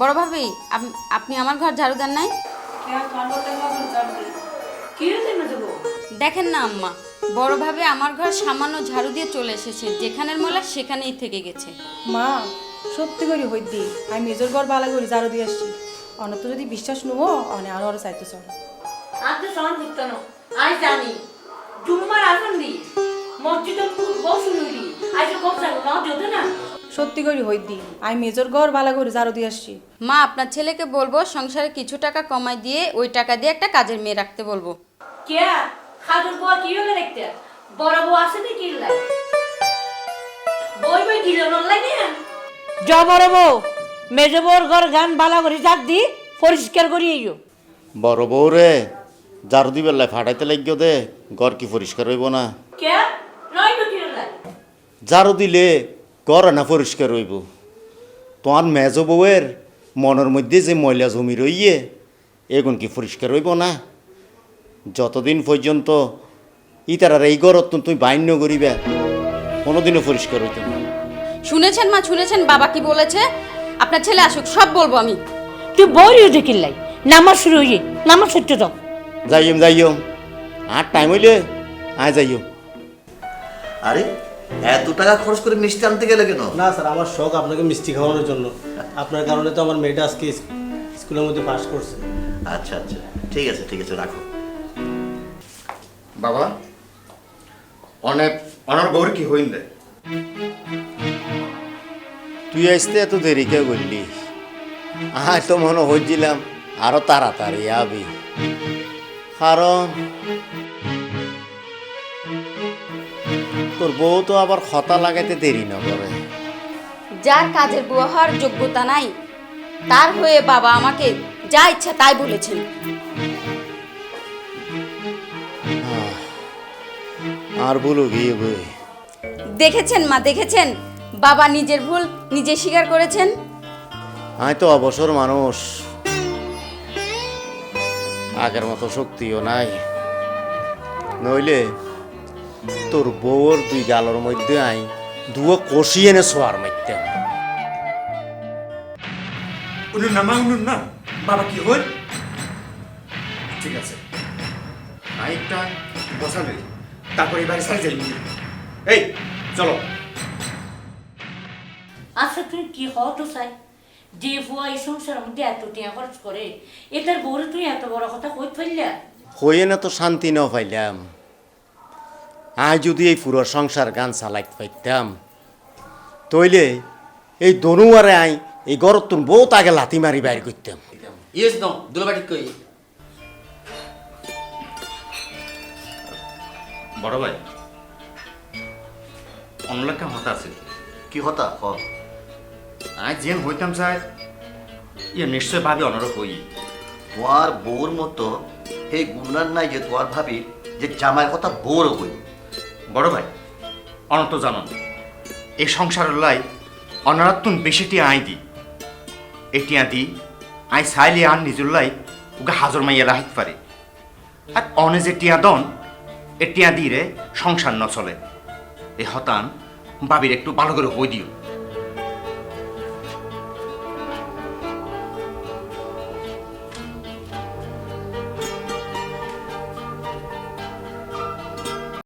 বড় ভাবি আপনি আমার ঘর ঝাড়ু দেন নাই? দেখেন না আম্মা বড় ভাবে আমার ঘর সামান্য ঝাড়ু দিয়ে চলে এসেছে যেখানের মলা সেখানেই থেকে গেছে। মা সত্যি করে হইদি আমি মেজর ঘর বালা করে জারো দিয়ে আসছি। অনত যদি বিশ্বাস নেব অনে আরও আরও চাইতে চল। আর তো সমান আজ জানি। জুম্মার আসন দি। সত্যি করে হইদি আমি মেজর ঘর বালা করে জারো দিয়ে আসছি। মা আপনার ছেলেকে বলব সংসারে কিছু টাকা কমাই দিয়ে ওই টাকা দিয়ে একটা কাজের মেয়ে রাখতে বলব। কে খাদুর বউ কি হবে দেখতে? বড় বউ আছে কি বই বই দিল নলাই না জবর বউ মেজ বউর ঘর গান বালা করে জাত দি পরিষ্কার করি আইও। বড় বউ রে জারু দিবার ফাটাইতে লাগিও দে ঘর কি পরিষ্কার হইব না। কে তো কি জারু দিলে ঘর না পরিষ্কার হইব। তোমার মেজ বউয়ের মনের মধ্যে যে ময়লা জমি রইয়ে এগুন কি পরিষ্কার হইব না? যতদিন পর্যন্ত ইতারার এই ঘরত তুমি বাইন্য করিবে কোনোদিনও পরিষ্কার হইত না। শুনেছেন মা শুনেছেন বাবা কি বলেছে? আপনার ছেলে আসুক সব বলব আমি। তুই বইও দেখিলাই নামাজ শুরু হইয়ে নামাজ সত্য তো যাইম যাইও আর টাইম হইলে আয় যাইও আরে এত টাকা খরচ করে মিষ্টি আনতে গেলে কেন? না স্যার আমার শখ আপনাকে মিষ্টি খাওয়ানোর জন্য। আপনার কারণে তো আমার মেয়েটা আজকে স্কুলের মধ্যে পাশ করছে। আচ্ছা আচ্ছা। ঠিক আছে ঠিক আছে রাখো। বাবা অনেক অনার বউর কি হইন দেয় তুই আসতে এত দেরি কে করলি? আয় তো মনে হচ্ছিলাম আরও তাড়াতাড়ি আবি। কারণ তোর বউ তো আবার খতা লাগাইতে দেরি না করে। যার কাজের বুয়া হওয়ার যোগ্যতা নাই তার হয়ে বাবা আমাকে যা ইচ্ছা তাই বলেছেন। আর বলো বিয়ে বই দেখেছেন মা দেখেছেন? বাবা নিজের ভুল নিজে স্বীকার করেছেন? আমি তো অবসর মানুষ। আগের মতো শক্তিও নাই। নইলে তোর বউর দুই গালর মধ্যে আই দুয়ো কষি এনে শোয়ার মারতাম উনুন না মা উনুন না। বাবা কি হল? ঠিক আছে। আরেকটা বসালে তারপর এবারে সারি যাই এই চলো। আচ্ছা তুই কি হওয়া তো চাই? যে বুয়া এই সংসার মধ্যে এত টিয়া খরচ করে এটার বউরে তুই এত বড় কথা কই ফেললা? হয়ে না তো শান্তি ন পাইলাম। আয় যদি এই পুরো সংসার গান চালাইতে পাইতাম তইলে এই দনুয়ারে আই এই গরত বহুত আগে লাথি মারি বাইর করতাম। ইয়েস নো দুলাবাটি কই। বড় ভাই অনলাকা হতা আছে। কি হতা? ক। আজ যেন হইতাম চাই ইয়ে নিশ্চয় ভাবি অনরক হই। তোমার বউর মতো এই গুণার নাই যে তোমার ভাবি যে জামাই কথা বউর হই বড় ভাই অনত জানন, এই সংসারের লাই অনারাত্তুন বেশিটি আই দি। এটিয়া দি আই চাইলে আন নিজের লাই ওকে হাজর মাইয়া রাহিত পারে। আর অনে যে টিয়া দন এ টিয়া দি রে সংসার ন চলে এ হতান বাবির একটু ভালো করে হই দিও।